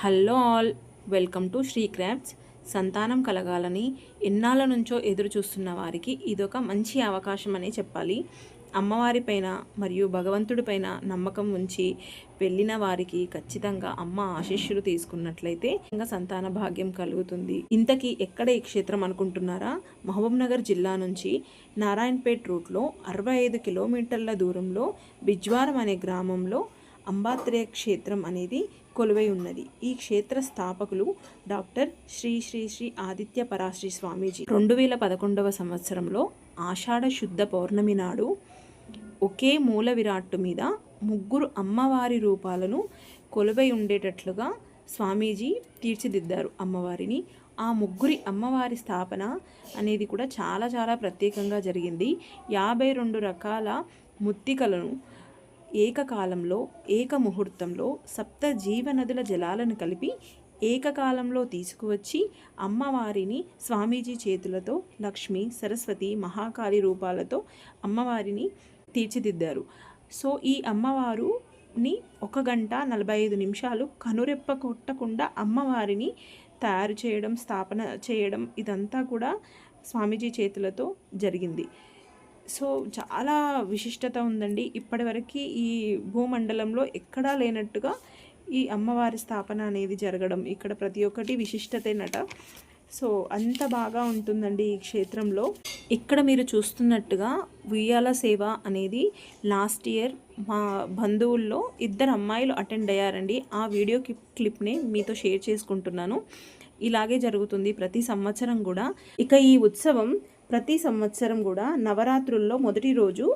Hello all welcome to Sri crafts. సంతానం కలగాలని ఎన్నాళ్ళ నుంచో ఎదురు చూస్తున్న వారికి ఇదొక మంచి అవకాశం అనే చెప్పాలి. అమ్మవారి పైన మరియు భగవంతుడి పైన నమ్మకం ఉంచి వెళ్ళిన వారికి ఖచ్చితంగా అమ్మ ఆశీస్సులు తీసుకున్నట్లయితే ఇంకా సంతాన భాగ్యం కలుగుతుంది. ఇంతకీ ఎక్కడ ఈ క్షేత్రం అనుకుంటున్నారా? మహబూబ్ నగర్ జిల్లా నుంచి నారాయణపేట్ రూట్లో అరవై ఐదు కిలోమీటర్ల దూరంలో బిజ్వారం అనే గ్రామంలో అంబాత్రేయ క్షేత్రం అనేది కొలువై ఉన్నది. ఈ క్షేత్ర స్థాపకులు డాక్టర్ శ్రీ శ్రీ శ్రీ ఆదిత్య పరాశ్రీ స్వామీజీ. రెండు వేల పదకొండవ సంవత్సరంలో ఆషాఢ శుద్ధ పౌర్ణమి నాడు ఒకే మూల విరాట్టు మీద ముగ్గురు అమ్మవారి రూపాలను కొలువై ఉండేటట్లుగా స్వామీజీ తీర్చిదిద్దారు అమ్మవారిని. ఆ ముగ్గురి అమ్మవారి స్థాపన అనేది కూడా చాలా చాలా ప్రత్యేకంగా జరిగింది. యాభై రెండు రకాల ముత్తికలను ఏకకాలంలో ఏక ముహూర్తంలో సప్త జీవనదుల జలాలను కలిపి ఏకకాలంలో తీసుకువచ్చి అమ్మవారిని స్వామీజీ చేతులతో లక్ష్మి సరస్వతి మహాకాళి రూపాలతో అమ్మవారిని తీర్చిదిద్దారు. సో ఈ అమ్మవారుని ఒక గంట నలభై ఐదు నిమిషాలు కనురెప్ప కొట్టకుండా అమ్మవారిని తయారు చేయడం స్థాపన చేయడం ఇదంతా కూడా స్వామీజీ చేతులతో జరిగింది. సో చాలా విశిష్టత ఉందండి. ఇప్పటివరకు ఈ భూమండలంలో ఎక్కడా లేనట్టుగా ఈ అమ్మవారి స్థాపన అనేది జరగడం ఇక్కడ ప్రతి ఒక్కటి విశిష్టతేనట. సో అంత బాగా ఉంటుందండి ఈ క్షేత్రంలో. ఇక్కడ మీరు చూస్తున్నట్టుగా ఉయ్యాల సేవ అనేది లాస్ట్ ఇయర్ మా బంధువుల్లో ఇద్దరు అమ్మాయిలు అటెండ్ అయ్యారండి. ఆ వీడియో క్లిప్ని మీతో షేర్ చేసుకుంటున్నాను. ఇలాగే జరుగుతుంది ప్రతి సంవత్సరం కూడా. ఇక ఈ ఉత్సవం ప్రతి సంవత్సరం కూడా నవరాత్రుల్లో మొదటి రోజు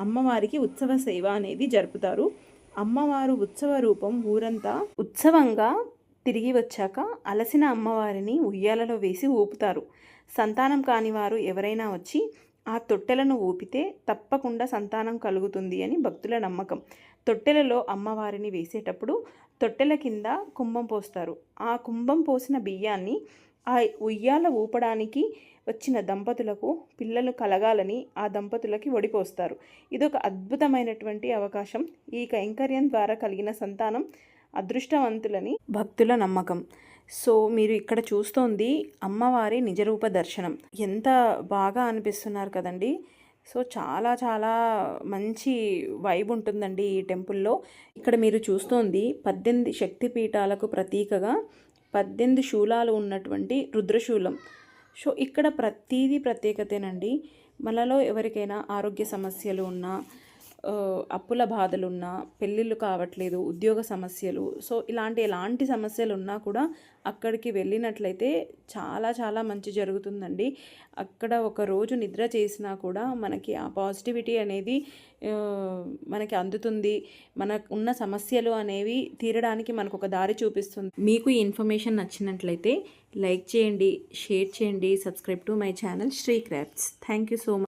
అమ్మవారికి ఉత్సవ సేవ అనేది జరుపుతారు. అమ్మవారు ఉత్సవ రూపం ఊరంతా ఉత్సవంగా తిరిగి వచ్చాక అలసిన అమ్మవారిని ఉయ్యాలలో వేసి ఊపుతారు. సంతానం కాని వారు ఎవరైనా వచ్చి ఆ తొట్టెలను ఊపితే తప్పకుండా సంతానం కలుగుతుంది అని భక్తుల నమ్మకం. తొట్టెలలో అమ్మవారిని వేసేటప్పుడు తొట్టెల కింద కుంభం పోస్తారు. ఆ కుంభం పోసిన బియ్యాన్ని ఆ ఉయ్యాల ఊపడానికి వచ్చిన దంపతులకు పిల్లలు కలగాలని ఆ దంపతులకి ఒడిపోస్తారు. ఇదొక అద్భుతమైనటువంటి అవకాశం. ఈ కైంకర్యం ద్వారా కలిగిన సంతానం అదృష్టవంతులని భక్తుల నమ్మకం. సో మీరు ఇక్కడ చూస్తోంది అమ్మవారి నిజరూప దర్శనం. ఎంత బాగా అనిపిస్తున్నారు కదండి. సో చాలా చాలా మంచి వైబ్ ఉంటుందండి ఈ టెంపుల్లో. ఇక్కడ మీరు చూస్తోంది పద్దెనిమిది శక్తి పీఠాలకు ప్రతీకగా పద్దెనిమిది శూలాలు ఉన్నటువంటి రుద్రశూలం. సో ఇక్కడ ప్రతీది ప్రత్యేకతేనండి. మనలో ఎవరికైనా ఆరోగ్య సమస్యలు ఉన్నా అప్పుల బాధలున్నా పెళ్ళిళ్ళు కావట్లేదు ఉద్యోగ సమస్యలు. సో ఇలాంటి ఎలాంటి సమస్యలు ఉన్నా కూడా అక్కడికి వెళ్ళినట్లయితే చాలా చాలా మంచి జరుగుతుందండి. అక్కడ ఒక రోజు నిద్ర చేసినా కూడా మనకి ఆ పాజిటివిటీ అనేది మనకి అందుతుంది. మనకు ఉన్న సమస్యలు అనేవి తీరడానికి మనకు ఒక దారి చూపిస్తుంది. మీకు ఈ ఇన్ఫర్మేషన్ నచ్చినట్లయితే లైక్ చేయండి షేర్ చేయండి subscribe to my channel Sri crafts. Thank you so much